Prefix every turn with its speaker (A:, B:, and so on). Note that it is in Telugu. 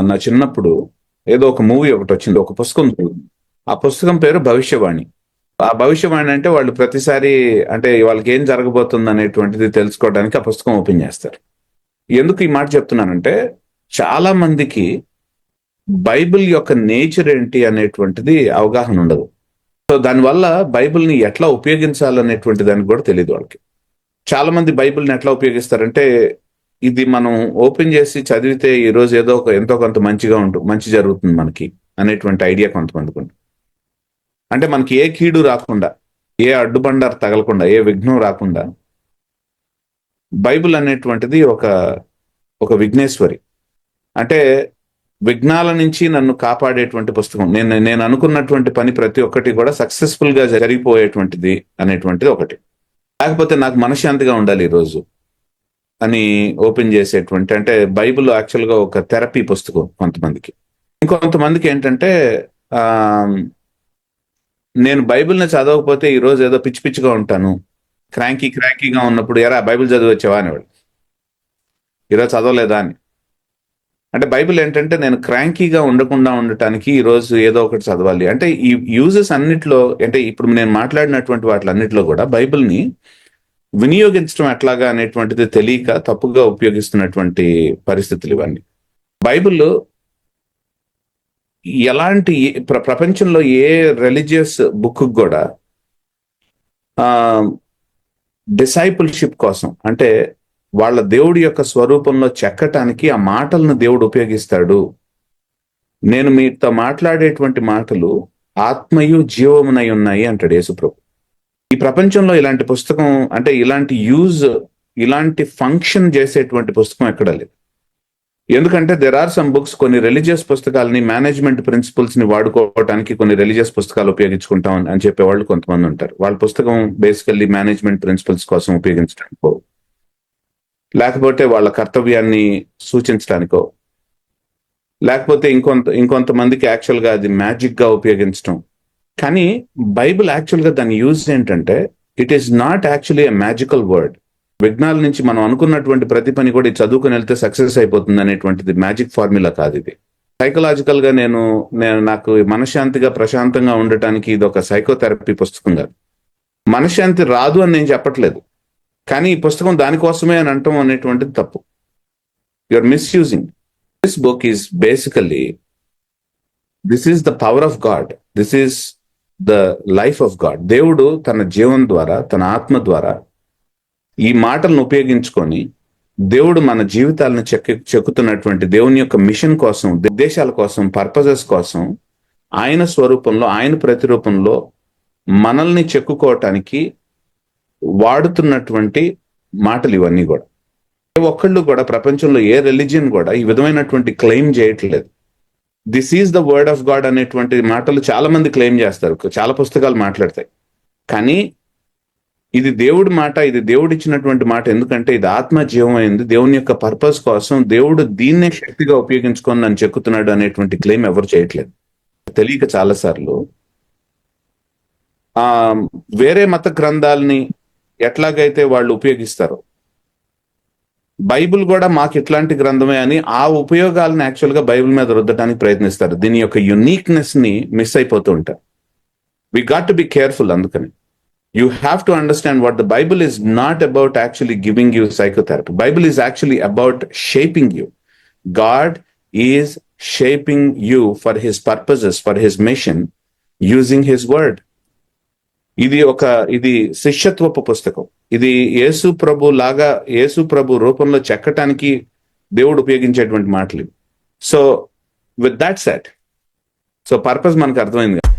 A: నా చిన్నప్పుడు ఏదో ఒక మూవీ ఒకటి వచ్చింది ఒక పుస్తకం ఆ పుస్తకం పేరు భవిష్యవాణి. ఆ భవిష్యవాణి అంటే వాళ్ళు ప్రతిసారి అంటే వాళ్ళకి ఏం జరగబోతుంది అనేటువంటిది తెలుసుకోవడానికి ఆ పుస్తకం ఓపెన్ చేస్తారు. ఎందుకు ఈ మాట చెప్తున్నానంటే చాలా మందికి బైబిల్ యొక్క నేచర్ ఏంటి అనేటువంటిది అవగాహన ఉండదు. సో దానివల్ల బైబిల్ని ఎట్లా ఉపయోగించాలనేటువంటి దానికి కూడా తెలియదు వాళ్ళకి. చాలా మంది బైబిల్ని ఎట్లా ఉపయోగిస్తారంటే ఇది మనం ఓపెన్ చేసి చదివితే ఈ రోజు ఏదో ఒక ఎంతో కొంత మంచిగా ఉంటుంది మంచి జరుగుతుంది మనకి అనేటువంటి ఐడియా కొంతమందికి అంటే మనకి ఏ కీడు రాకుండా ఏ అడ్డుబండారు తగలకుండా ఏ విఘ్నం రాకుండా బైబిల్ అనేటువంటిది ఒక ఒక విఘ్నేశ్వరి. అంటే విఘ్నాల నుంచి నన్ను కాపాడేటువంటి పుస్తకం. నేను నేను అనుకున్నటువంటి పని ప్రతి ఒక్కటి కూడా సక్సెస్ఫుల్గా జరిగిపోయేటువంటిది అనేటువంటిది ఒకటి. లేకపోతే నాకు మనశ్శాంతిగా ఉండాలి ఈరోజు అని ఓపెన్ చేసేటువంటి అంటే బైబిల్ యాక్చువల్గా ఒక థెరపీ పుస్తకం కొంతమందికి. ఇంకొంతమందికి ఏంటంటే ఆ నేను బైబిల్ని చదవకపోతే ఈ రోజు ఏదో పిచ్చి పిచ్చిగా ఉంటాను. క్రాంకీ క్రాంకీగా ఉన్నప్పుడు ఎరా బైబిల్ చదివి వచ్చావా అనేవాడు. ఈరోజు చదవలేదా అని. అంటే బైబిల్ ఏంటంటే నేను క్రాంకీగా ఉండకుండా ఉండటానికి ఈ రోజు ఏదో ఒకటి చదవాలి. అంటే ఈ యూజెస్ అన్నిట్లో అంటే ఇప్పుడు నేను మాట్లాడినటువంటి వాటిలన్నిటిలో కూడా బైబిల్ని వినియోగించడం ఎట్లాగా అనేటువంటిది తెలియక తప్పుగా ఉపయోగిస్తున్నటువంటి పరిస్థితులు ఇవన్నీ. బైబిల్లో ఎలాంటి ప్ర- ప్రపంచంలో ఏ రిలీజియస్ బుక్ కూడా డిసైపుల్షిప్ కోసం అంటే వాళ్ళ దేవుడి యొక్క స్వరూపంలో చెక్కటానికి ఆ మాటలను దేవుడు ఉపయోగిస్తాడు. నేను మీతో మాట్లాడేటువంటి మాటలు ఆత్మయు జీవమునై ఉన్నాయి అంటాడు యేసుప్రభు. ఈ ప్రపంచంలో ఇలాంటి పుస్తకం అంటే ఇలాంటి యూజ్ ఇలాంటి ఫంక్షన్ చేసేటువంటి పుస్తకం ఎక్కడ లేదు. ఎందుకంటే దెర్ ఆర్ సమ్ బుక్స్ కొన్ని రిలీజియస్ పుస్తకాలని మేనేజ్మెంట్ ప్రిన్సిపల్స్ని వాడుకోవడానికి కొన్ని రిలీజియస్ పుస్తకాలు ఉపయోగించుకుంటాం అని- చెప్పేవాళ్ళు చెప్పే వాళ్ళు కొంతమంది ఉంటారు. వాళ్ళ పుస్తకం బేసికల్లీ మేనేజ్మెంట్ ప్రిన్సిపల్స్ కోసం ఉపయోగించడానికో లేకపోతే వాళ్ళ కర్తవ్యాన్ని సూచించడానికో లేకపోతే ఇంకొంత ఇంకొంతమందికి యాక్చువల్గా అది మ్యాజిక్గా ఉపయోగించడం కానీ బైబిల్ యాక్చువల్గా దాని యూజ్ ఏంటంటే it is not actually a magical word విఘ్నాల నుంచి మనం అనుకున్నటువంటి ప్రతి పని కూడా చదువుకుని వెళ్తే సక్సెస్ అయిపోతుంది అనేటువంటిది మ్యాజిక్ ఫార్ములా కాదు ఇది. సైకలాజికల్గా నేను నేను నాకు మనశ్శాంతిగా ప్రశాంతంగా ఉండటానికి ఇది ఒక సైకోథెరపీ పుస్తకం కాదు. మనశ్శాంతి రాదు అని నేను చెప్పట్లేదు. కానీ ఈ పుస్తకం దానికోసమే అని అంటాం అనేటువంటిది తప్పు. You're misusing this book is basically this is the power of God this is the life of God. దేవుడు తన జీవం ద్వారా తన ఆత్మ ద్వారా ఈ మాటలను ఉపయోగించుకొని దేవుడు మన జీవితాలను చెక్కి చెక్కుతున్నటువంటి దేవుని యొక్క మిషన్ కోసం ఉద్దేశాల కోసం పర్పజెస్ కోసం ఆయన స్వరూపంలో ఆయన ప్రతిరూపంలో మనల్ని చెక్కుకోవటానికి వాడుతున్నటువంటి మాటలు ఇవన్నీ కూడా. ఏ ఒక్కళ్ళు కూడా ప్రపంచంలో ఏ రిలీజియన్ కూడా ఈ విధమైనటువంటి క్లెయిమ్ చేయట్లేదు. This is the word of God అనేటువంటి మాటలు చాలా మంది క్లెయిమ్ చేస్తారు. చాలా పుస్తకాలు మాట్లాడతాయి. కానీ ఇది దేవుడి మాట ఇది దేవుడు ఇచ్చినటువంటి మాట. ఎందుకంటే ఇది ఆత్మ జీవమైంది దేవుని యొక్క పర్పస్ కోసం దేవుడు దీన్నే శక్తిగా ఉపయోగించుకొని నన్ను చెక్కుతున్నాడు అనేటువంటి క్లెయిమ్ ఎవరు చేయట్లేదు. తెలియక చాలా సార్లు ఆ వేరే మత గ్రంథాలని ఎట్లాగైతే వాళ్ళు ఉపయోగిస్తారో బైబుల్ కూడా మాకు ఇట్లాంటి గ్రంథమే అని ఆ ఉపయోగాలను యాక్చువల్గా బైబుల్ మీద రుద్దడానికి ప్రయత్నిస్తారు. దీని యొక్క యునీక్నెస్ని మిస్ అయిపోతూ ఉంటారు. We got to be careful అందుకని. You have to understand what the Bible is not about actually giving you psychotherapy Bible is actually about shaping you God is shaping you for his purposes for his mission using his word ఇది ఒక ఇది శిష్యత్వపు పుస్తకం. ఇది యేసు ప్రభు లాగా యేసు ప్రభు రూపంలో చెక్కటానికి దేవుడు ఉపయోగించేటువంటి మాటలు so with that set so purpose మనకు అర్థమైంది కదా.